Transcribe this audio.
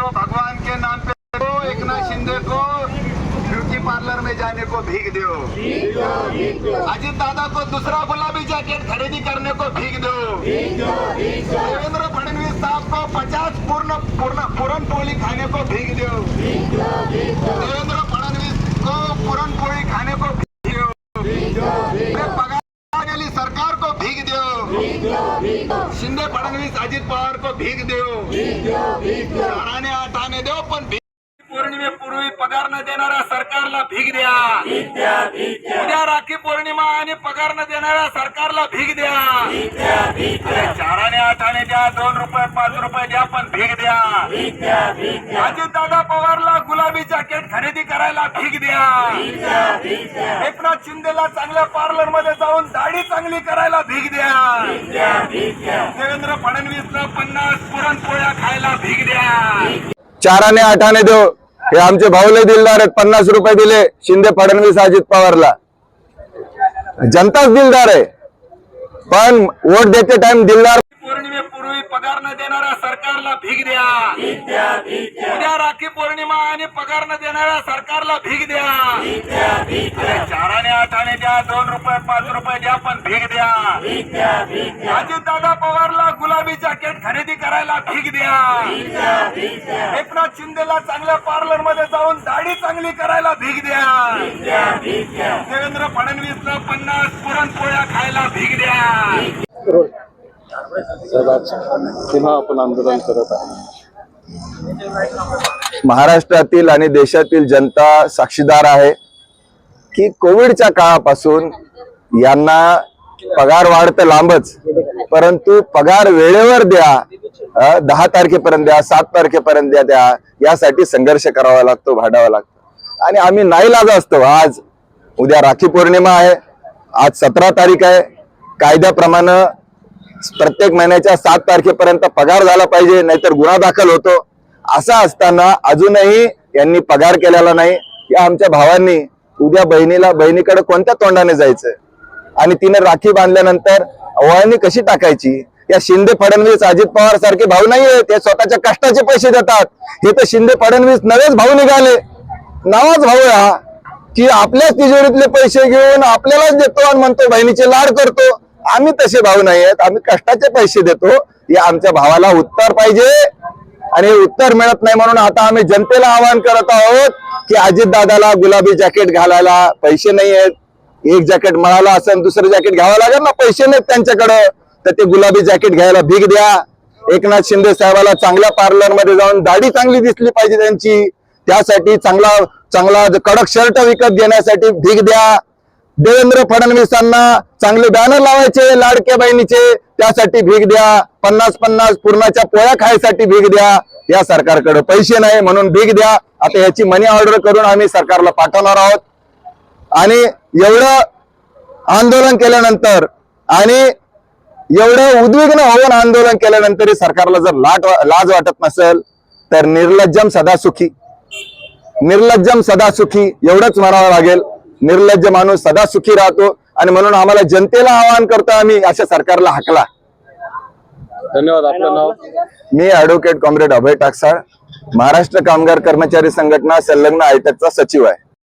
तो भगवान के नाम पे तो एक नाथ शिंदे को ब्यूटी पार्लर में जाने को भीग दो। अजीत दादा को दूसरा गुलाबी जैकेट खरीदी करने को भीग दो। देवेंद्र फडणवीस साहब को पचास पूर्ण पूर्ण पूरन पोळी खाने को भीग दो। देवेंद्र शिंदे फडणवीस अजित पवार को भीग दो चाराने आठ आणे देऊ पण भीक पौर्णिमेपूर्वी पगार न देणाऱ्या सरकारला भीक द्या. उद्या राखी पौर्णिमा आणि पगार न देणाऱ्या सरकारला भीक द्या. चाराने आठाने द्या दोन रुपये पाच रुपये द्या पण भीक द्या. अजितदादा पवारला गुलाबी जॅकेट खरेदी करायला भीक द्या. एकनाथ शिंदेला चांगल्या पार्लरमध्ये जाऊन दाढी चांगली करायला भीक द्या. देवेंद्र फडणवीसला पन्नास पुरणपोळ्या खायला भीक द्या. चाराने आठाने देऊ. हे आमचे भाऊले दिलदार आहेत पन्नास रुपये दिले शिंदे फडणवीस अजित पवारला. जनताच दिलदार आहे. पण वोट देते टाइम दिलदार न देणाऱ्या सरकारला भीक द्या उद्या राखी पौर्णिमा आणि पगार न देणाऱ्या सरकारला भीक द्या चाराने आठ आणे द्या दोन रुपये पाच रुपये द्या पण भीक द्या अजित दादा पवारला गुलाबी जॅकेट खरेदी करायला भीक द्या एकनाथ शिंदेला चांगल्या पार्लरमध्ये जाऊन दाढी चांगली करायला भीक द्या देवेंद्र फडणवीसला पन्नास पुरणपोळ्या खायला भीक द्या पुन्हा आपण आंदोलन करत आहे महाराष्ट्रातील आणि देशातील जनता साक्षीदार आहे की कोविडच्या काळापासून यांना पगार वाढ तर लांबच परंतु पगार वेळेवर द्या दहा तारखेपर्यंत द्या सात तारखेपर्यंत द्या द्या यासाठी संघर्ष करावा लागतो भाडावा लागतो. आणि आम्ही नाही नाईलाज असतो. आज उद्या राखी पौर्णिमा आहे आज सतरा तारीख आहे. कायद्याप्रमाणे प्रत्येक महिन्याच्या सात तारखेपर्यंत पगार झाला पाहिजे नाहीतर गुन्हा दाखल होतो. असं असताना अजूनही यांनी पगार केलेला नाही. या आमच्या भावांनी उद्या बहिणीला बहिणीकडे कोणत्या तोंडाने जायचं? आणि तिने राखी बांधल्यानंतर वळणी कशी टाकायची? या शिंदे फडणवीस अजित पवार सारखे भाऊ नाहीये ते स्वतःच्या कष्टाचे पैसे देतात. हे तर शिंदे फडणवीस नवेच भाऊ निघाले. नावाच भाऊ हा की आपल्याच तिजोरीतले पैसे घेऊन आपल्यालाच देतो आणि म्हणतो बहिणीचे लाड करतो. आम्ही तसे भाऊ नाही आहेत. आम्ही कष्टाचे पैसे देतो. या आमच्या भावाला उत्तर पाहिजे. आणि उत्तर मिळत नाही म्हणून आता आम्ही जनतेला आवाहन करत आहोत की अजित दादाला गुलाबी जॅकेट घालायला पैसे नाही आहेत. एक जॅकेट मिळाला असेल दुसरं जॅकेट घ्यावं लागेल ना? पैसे नाहीत त्यांच्याकडं. तर ते गुलाबी जॅकेट घ्यायला भीक द्या. एकनाथ शिंदे साहेबाला चांगल्या पार्लरमध्ये जाऊन दाढी चांगली दिसली पाहिजे त्यांची. त्यासाठी चांगला चांगला कडक शर्ट विकत घेण्यासाठी भीक द्या. देवेंद्र फडणवीसांना चांगले बॅनर लावायचे लाडक्या बहिणीचे. त्यासाठी भीक द्या. पन्नास पन्नास पूर्णाच्या पोळ्या खायसाठी भीक द्या. या सरकारकडे पैसे नाही म्हणून भीक द्या. आता याची मनी ऑर्डर करून आम्ही सरकारला पाठवणार आहोत. आणि एवढं आंदोलन केल्यानंतर आणि एवढं उद्विग्न होऊन आंदोलन केल्यानंतर सरकारला जर लाट लाज वाटत नसेल तर निर्लज्जम सदा सुखी निर्लज्जम सदा सुखी एवढंच म्हणावं लागेल. निर्लज्ज माणूस सदा सुखी राहतो आणि म्हणून आम्हाला जनतेला आवाहन करतो आम्ही अशा सरकारला हाकला. धन्यवाद आपलं नाव? मी ऍडव्होकेट कॉम्रेड अभय टाकसाळ महाराष्ट्र कामगार कर्मचारी संघटना संलग्न आयटकचा सचिव आहे.